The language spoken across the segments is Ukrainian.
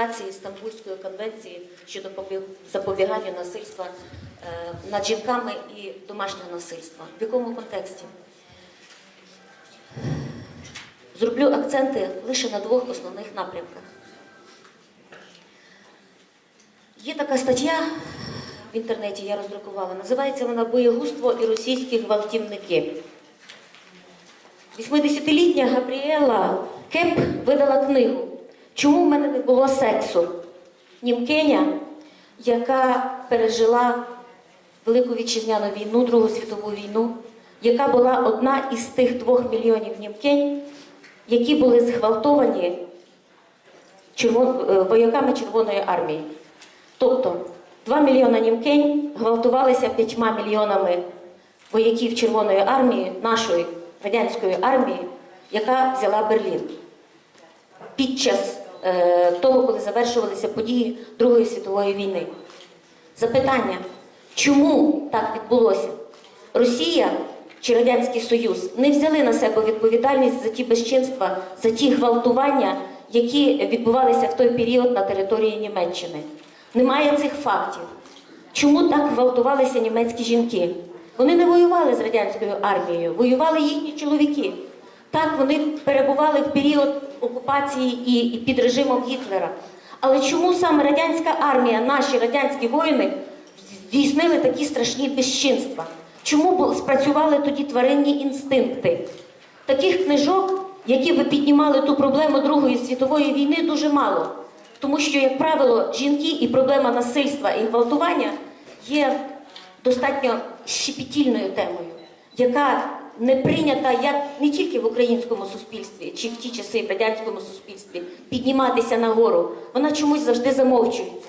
ратифікації Стамбульської конвенції щодо запобігання насильства е, над жінками і домашнього насильства. В якому контексті? Зроблю акценти лише на двох основних напрямках. Є така стаття в інтернеті, я роздрукувала, називається вона Боєгузтво і російські гвалтівники. 80-літня Габріела Кеп видала книгу Чому в мене не було сексу? Німкеня, яка пережила Велику вітчизняну війну, Другу світову війну, яка була одна із тих двох мільйонів німкень, які були зґвалтовані червон... е, вояками Червоної армії. Тобто 2 мільйона німкень гвалтувалися 5 мільйонами вояків Червоної армії, нашої радянської армії, яка взяла Берлін під час того, коли завершувалися події Другої світової війни. Запитання, чому так відбулося? Росія чи Радянський Союз не взяли на себе відповідальність за ті безчинства, за ті гвалтування, які відбувалися в той період на території Німеччини. Немає цих фактів. Чому так гвалтувалися німецькі жінки? Вони не воювали з радянською армією, воювали їхні чоловіки. Так, вони перебували в період окупації і, під режимом Гітлера. Але чому саме радянська армія, наші радянські воїни здійснили такі страшні безчинства? Чому спрацювали тоді тваринні інстинкти? Таких книжок, які би піднімали ту проблему Другої світової війни, дуже мало. Тому що, як правило, жінки і проблема насильства і гвалтування є достатньо щепетільною темою, яка не прийнята як не тільки в українському суспільстві чи в ті часи в радянському суспільстві підніматися нагору. Вона чомусь завжди замовчується.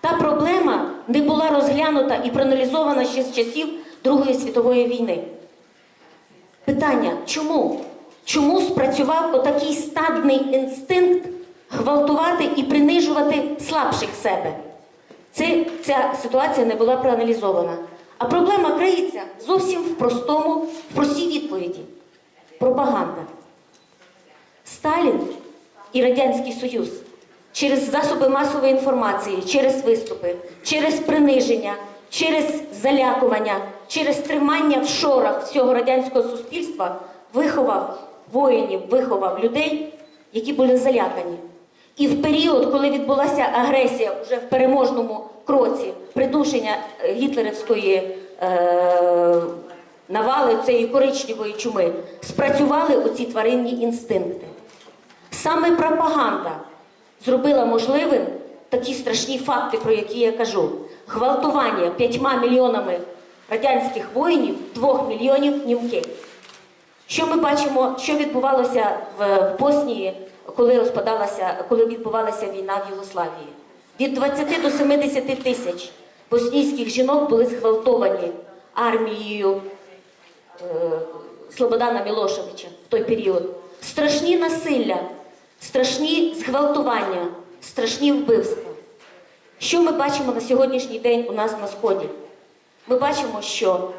Та проблема не була розглянута і проаналізована ще з часів Другої світової війни. Питання, чому? Чому спрацював отакий стадний інстинкт гвалтувати і принижувати слабших себе? Це, ця ситуація не була проаналізована. А проблема криється зовсім в простому, в простій відповіді. Пропаганда. Сталін і Радянський Союз через засоби масової інформації, через виступи, через приниження, через залякування, через тримання в шорах всього радянського суспільства виховав воїнів, виховав людей, які були залякані. І в період, коли відбулася агресія вже в переможному кроці, придушення е, гітлерівської е, навали цієї коричневої чуми, спрацювали оці тваринні інстинкти. Саме пропаганда зробила можливим такі страшні факти, про які я кажу: гвалтування п'ятьма мільйонами радянських воїнів, двох мільйонів німкей. Що ми бачимо, що відбувалося в Боснії, коли розпадалася, коли відбувалася війна в Югославії? Від 20 до 70 тисяч боснійських жінок були зґвалтовані армією е, Слободана Мілошевича в той період. Страшні насилля, страшні зґвалтування, страшні вбивства. Що ми бачимо на сьогоднішній день у нас на сході? Ми бачимо, що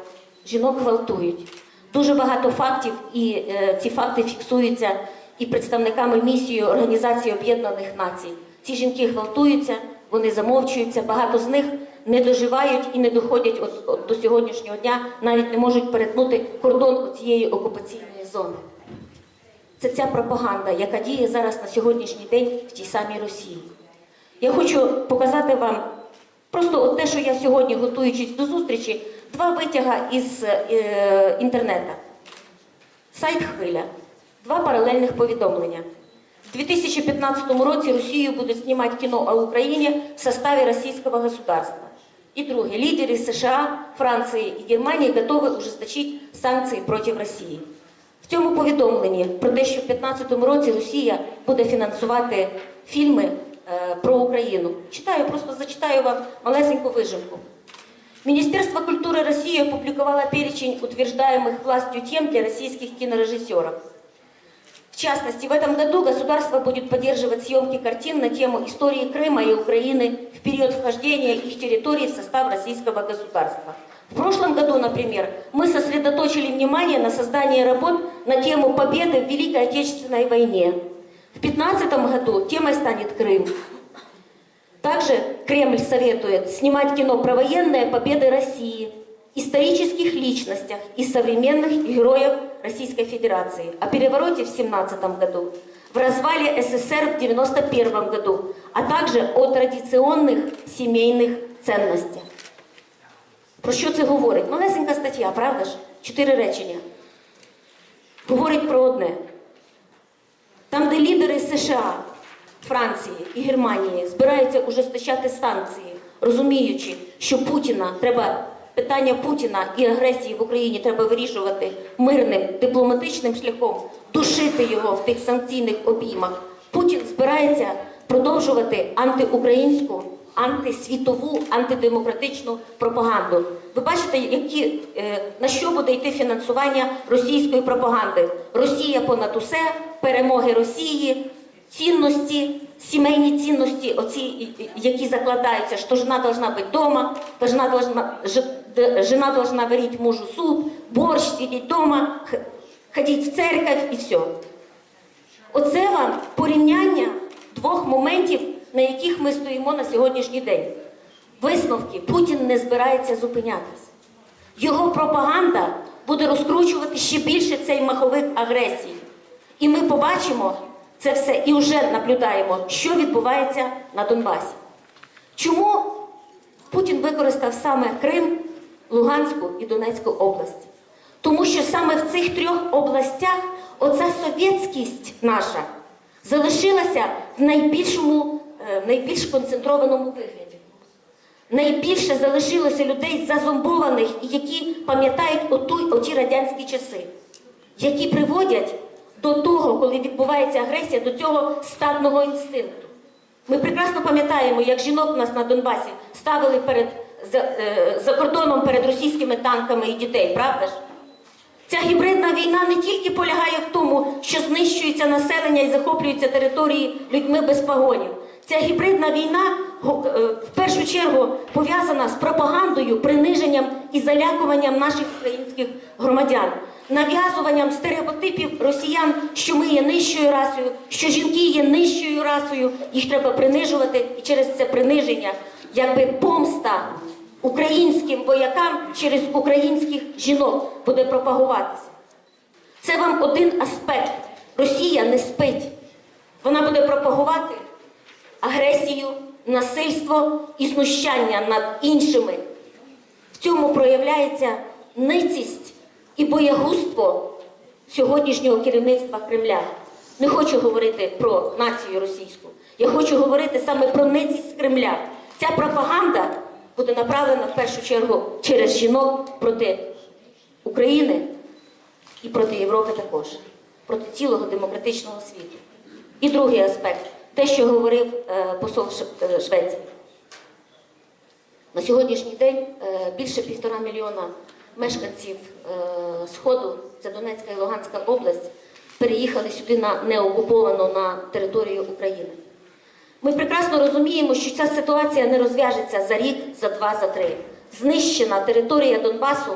жінок гвалтують. Дуже багато фактів, і е, ці факти фіксуються і представниками місії Організації Об'єднаних Націй. Ці жінки гвалтуються, вони замовчуються, багато з них не доживають і не доходять от, от до сьогоднішнього дня, навіть не можуть перетнути кордон цієї окупаційної зони. Це ця пропаганда, яка діє зараз на сьогоднішній день в тій самій Росії. Я хочу показати вам просто от те, що я сьогодні, готуючись до зустрічі, два витяга із е, інтернету. Сайт Хвиля. Два паралельних повідомлення. В 2015 році Росію будуть знімати кіно о Україні в составі російського государства. І друге, лідери США, Франції і Германії готові ужесточити санкції проти Росії. В цьому повідомленні про те, що в 2015 році Росія буде фінансувати фільми е, про Україну. Читаю, просто зачитаю вам малесеньку вижимку. Министерство культуры России опубликовало перечень утверждаемых властью тем для российских кинорежиссеров. В частности, в этом году государство будет поддерживать съемки картин на тему истории Крыма и Украины в период вхождения их территорий в состав российского государства. В прошлом году, например, мы сосредоточили внимание на создании работ на тему победы в Великой Отечественной войне. В 2015 году темой станет Крым. Также Кремль советует снимать кино про военные победы России, исторических личностях и современных героев Российской Федерации, о перевороте в 17 году, в развале СССР в 91 году, а также о традиционных семейных ценностях. Про що це говорить? Малесенька стаття, правда ж? Чотири речення. Говорить про одне. Там, де лідери США, Франції і Германії збираються ужесточати санкції, розуміючи, що Путіна треба питання Путіна і агресії в Україні треба вирішувати мирним дипломатичним шляхом, душити його в тих санкційних обіймах. Путін збирається продовжувати антиукраїнську, антисвітову, антидемократичну пропаганду. Ви бачите, які, е, на що буде йти фінансування російської пропаганди? Росія понад усе, перемоги Росії, цінності, сімейні цінності, оці, які закладаються, що жена должна бути вдома, жена должна, жена должна варить мужу суп, борщ, сидіть вдома, х- ходіть в церковь і все. Оце вам порівняння двох моментів, на яких ми стоїмо на сьогоднішній день. Висновки Путін не збирається зупинятись. Його пропаганда буде розкручувати ще більше цей маховик агресії. І ми побачимо це все і вже наблюдаємо, що відбувається на Донбасі. Чому Путін використав саме Крим, Луганську і Донецьку області? Тому що саме в цих трьох областях оця совєтськість наша залишилася в найбільшому, е, найбільш концентрованому вигляді. Найбільше залишилося людей зазомбованих, які пам'ятають оту, оті радянські часи, які приводять до того, коли відбувається агресія, до цього стадного інстинкту. Ми прекрасно пам'ятаємо, як жінок нас на Донбасі ставили перед, за, е, за кордоном перед російськими танками і дітей, правда ж? Ця гібридна війна не тільки полягає в тому, що знищується населення і захоплюються території людьми без погонів. Ця гібридна війна е, в першу чергу пов'язана з пропагандою, приниженням і залякуванням наших українських громадян, нав'язуванням стереотипів росіян, що ми є нижчою расою, що жінки є нижчою расою, їх треба принижувати, і через це приниження, якби помста українським воякам через українських жінок буде пропагуватися. Це вам один аспект. Росія не спить. Вона буде пропагувати агресію, насильство і знущання над іншими. В цьому проявляється ницість і боягузтво сьогоднішнього керівництва Кремля. Не хочу говорити про націю російську. Я хочу говорити саме про ницість Кремля. Ця пропаганда буде направлена в першу чергу через жінок проти України і проти Європи також, проти цілого демократичного світу. І другий аспект те, що говорив е, посол е, Швеції. На сьогоднішній день е, більше півтора мільйона мешканців Сходу, це Донецька і Луганська область, переїхали сюди на неокуповану на територію України. Ми прекрасно розуміємо, що ця ситуація не розв'яжеться за рік, за два, за три. Знищена територія Донбасу,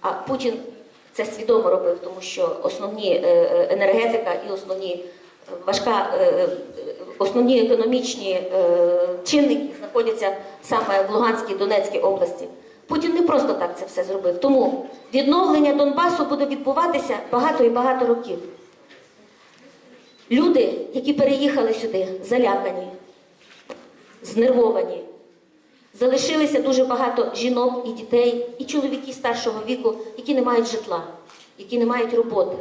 а Путін це свідомо робив, тому що основні е, е, енергетика і основні е, важка, основні економічні чинники знаходяться саме в Луганській Донецькій області. Путін не просто так це все зробив. Тому відновлення Донбасу буде відбуватися багато і багато років. Люди, які переїхали сюди, залякані, знервовані. Залишилися дуже багато жінок і дітей, і чоловіки старшого віку, які не мають житла, які не мають роботи.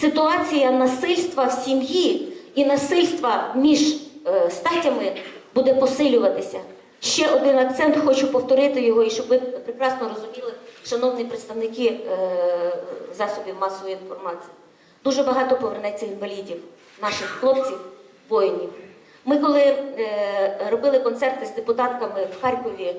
Ситуація насильства в сім'ї і насильства між е, статтями буде посилюватися. Ще один акцент, хочу повторити його, і щоб ви прекрасно розуміли, шановні представники е, засобів масової інформації. Дуже багато повернеться інвалідів, наших хлопців, воїнів. Ми коли е, робили концерти з депутатками в Харкові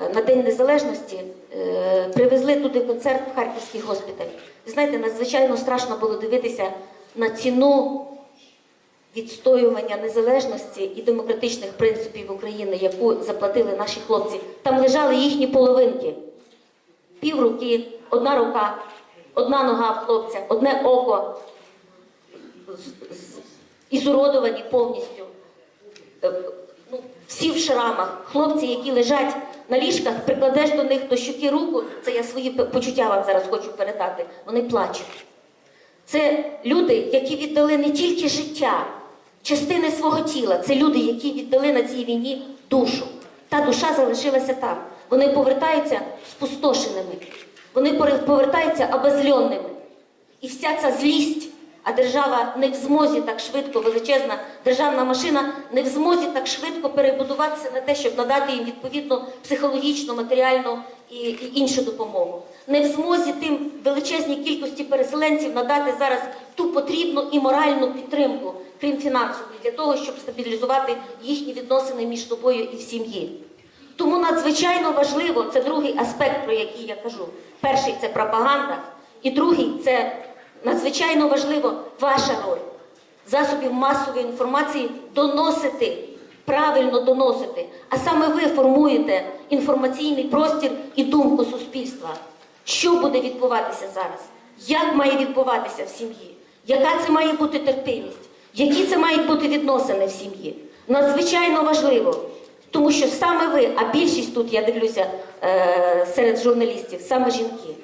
е, на День Незалежності, е, привезли туди концерт в Харківський госпіталь. Знаєте, надзвичайно страшно було дивитися на ціну відстоювання незалежності і демократичних принципів України, яку заплатили наші хлопці. Там лежали їхні половинки. Пів руки, одна рука, одна нога в хлопця, одне око ізуродовані повністю. Е, Ну, всі в шрамах, хлопці, які лежать на ліжках, прикладеш до них до щоки руку, це я свої почуття вам зараз хочу передати. Вони плачуть. Це люди, які віддали не тільки життя, частини свого тіла. Це люди, які віддали на цій війні душу. Та душа залишилася там. Вони повертаються спустошеними. Вони повертаються обозльонними. І вся ця злість, а держава не в змозі так швидко, величезна державна машина не в змозі так швидко перебудуватися на те, щоб надати їм відповідну психологічну, матеріальну і, і іншу допомогу. Не в змозі тим величезній кількості переселенців надати зараз ту потрібну і моральну підтримку, крім фінансової, для того, щоб стабілізувати їхні відносини між собою і в сім'ї. Тому надзвичайно важливо, це другий аспект, про який я кажу. Перший це пропаганда, і другий це надзвичайно важливо ваша роль засобів масової інформації доносити, правильно доносити. А саме ви формуєте інформаційний простір і думку суспільства. Що буде відбуватися зараз? Як має відбуватися в сім'ї? Яка це має бути терпимість? Які це мають бути відносини в сім'ї? Надзвичайно важливо. Тому що саме ви, а більшість тут, я дивлюся, е, серед журналістів, саме жінки.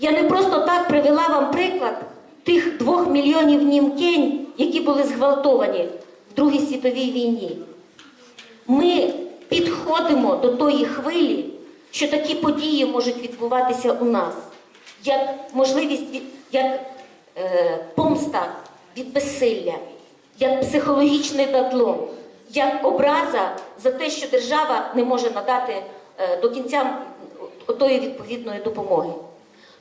Я не просто так привела вам приклад тих двох мільйонів німкень, які були зґвалтовані в Другій світовій війні. Ми підходимо до тої хвилі, що такі події можуть відбуватися у нас, як можливість, як е, помста від безсилля, як психологічний надлом, як образа за те, що держава не може надати е, до кінця тої відповідної допомоги.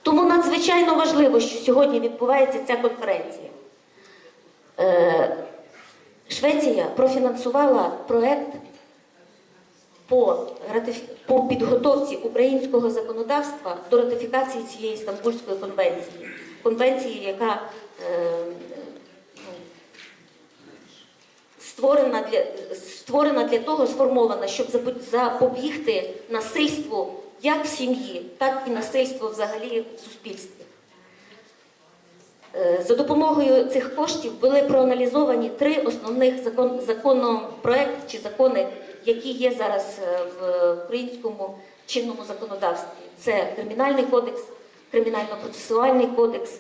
Тому надзвичайно важливо, що сьогодні відбувається ця конференція. Е, Швеція профінансувала проект по, по підготовці українського законодавства до ратифікації цієї Стамбульської конвенції. Конвенції, яка е, створена для, створена для того, сформована, щоб запо- запобігти насильству як в сім'ї, так і насильству взагалі в суспільстві. Е, За допомогою цих коштів були проаналізовані три основних закон, законопроект чи закони, які є зараз е, в українському чинному законодавстві. Це Кримінальний кодекс, Кримінально-процесуальний кодекс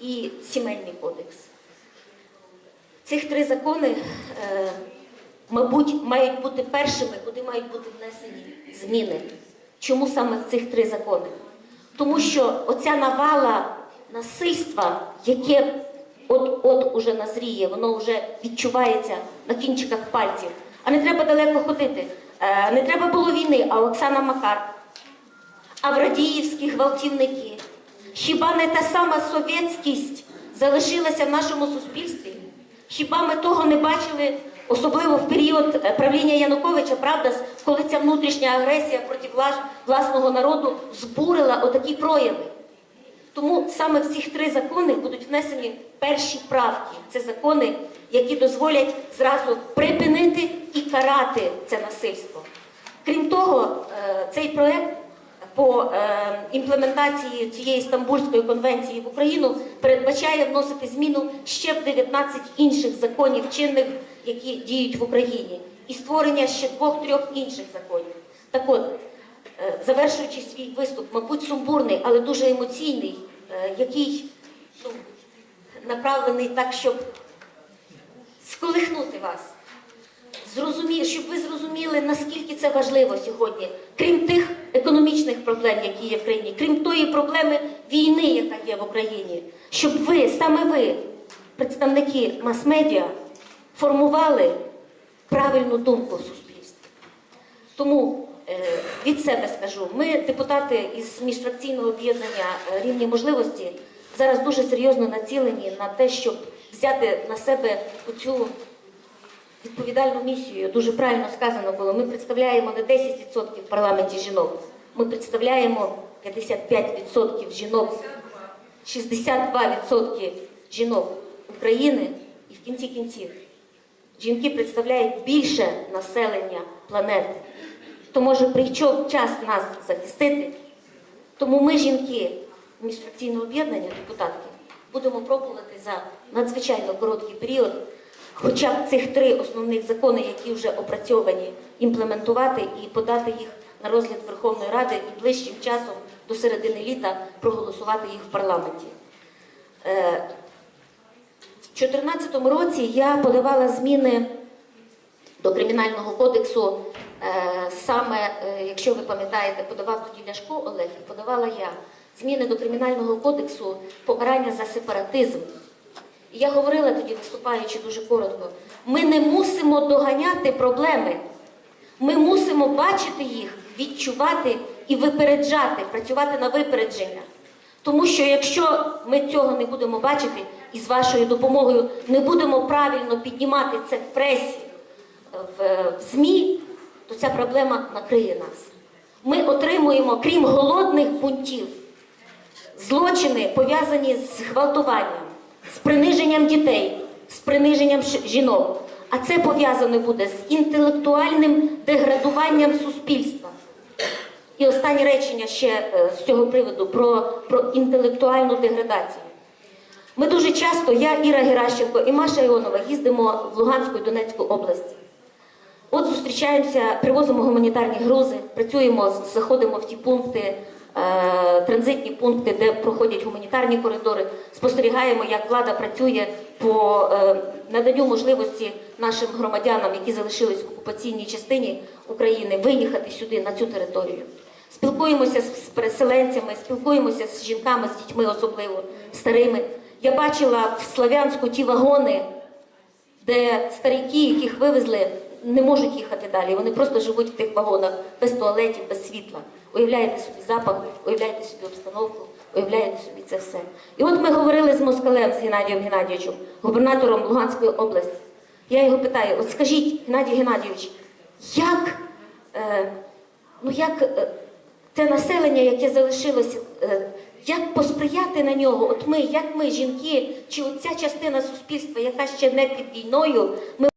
і Сімейний кодекс. Цих три закони, е, мабуть, мають бути першими, куди мають бути внесені зміни. Чому саме цих три закони? Тому що оця навала насильства, яке от-от уже назріє, воно вже відчувається на кінчиках пальців. А не треба далеко ходити. Е, Не треба було війни, а Оксана Макар, Аврадіївські гвалтівники. Хіба не та сама совєтськість залишилася в нашому суспільстві? Хіба ми того не бачили, особливо в період е, правління Януковича, правда, коли ця внутрішня агресія проти влас- власного народу збурила отакі прояви? Тому саме в цих три закони будуть внесені перші правки. Це закони, які дозволять зразу припинити і карати це насильство. Крім того, е, цей проект по е, імплементації цієї Стамбульської конвенції в Україну передбачає вносити зміну ще в 19 інших законів чинних, які діють в Україні, і створення ще двох-трьох інших законів. Так от, Е, завершуючи свій виступ, мабуть, сумбурний, але дуже емоційний, е, який ну, направлений так, щоб сколихнути вас. Зрозумі, щоб ви зрозуміли, наскільки це важливо сьогодні, крім тих економічних проблем, які є в країні, крім тої проблеми війни, яка є в Україні, щоб ви, саме ви, представники мас-медіа, формували правильну думку в суспільстві. Тому е, від себе скажу, ми, депутати із міжфракційного об'єднання е, рівні можливості, зараз дуже серйозно націлені на те, щоб взяти на себе оцю відповідальну місію. Дуже правильно сказано було. Ми представляємо не 10% в парламенті жінок, ми представляємо 55% жінок, 62% жінок України і в кінці кінців. Жінки представляють більше населення планети. То може прийшов час нас захистити. Тому ми, жінки міжфракційного об'єднання, депутатки, будемо пробувати за надзвичайно короткий період хоча б цих три основних закони, які вже опрацьовані, імплементувати і подати їх на розгляд Верховної Ради і ближчим часом до середини літа проголосувати їх в парламенті. В 2014 році я подавала зміни до Кримінального кодексу. е, Саме, е, якщо ви пам'ятаєте, подавав тоді Ляшко Олег, і подавала я зміни до Кримінального кодексу покарання за сепаратизм. І я говорила тоді, виступаючи дуже коротко, ми не мусимо доганяти проблеми. Ми мусимо бачити їх, відчувати і випереджати, працювати на випередження. Тому що якщо ми цього не будемо бачити і з вашою допомогою не будемо правильно піднімати це в пресі, в, ЗМІ, то ця проблема накриє нас. Ми отримуємо, крім голодних бунтів, злочини пов'язані з гвалтуванням, з приниженням дітей, з приниженням жінок. А це пов'язано буде з інтелектуальним деградуванням суспільства. І останнє речення ще е, з цього приводу про, про інтелектуальну деградацію. Ми дуже часто, я, Іра Геращенко і Маша Іонова, їздимо в Луганську і Донецьку області. От зустрічаємося, привозимо гуманітарні грузи, працюємо, заходимо в ті пункти, е, транзитні пункти, де проходять гуманітарні коридори, спостерігаємо, як влада працює по е, наданню можливості нашим громадянам, які залишились в окупаційній частині України, виїхати сюди, на цю територію. Спілкуємося з переселенцями, спілкуємося з жінками, з дітьми, особливо старими. Я бачила в Славянську ті вагони, де старіки, яких вивезли, не можуть їхати далі. Вони просто живуть в тих вагонах без туалетів, без світла. Уявляєте собі запах, уявляєте собі обстановку, уявляєте собі це все. І от ми говорили з москалем, з Геннадієм Геннадійовичем, губернатором Луганської області. Я його питаю: от скажіть, Геннадій Геннадійович, як, е, ну як е, те населення, яке залишилося, е, як посприяти на нього? От ми, як ми, жінки, чи оця частина суспільства, яка ще не під війною, ми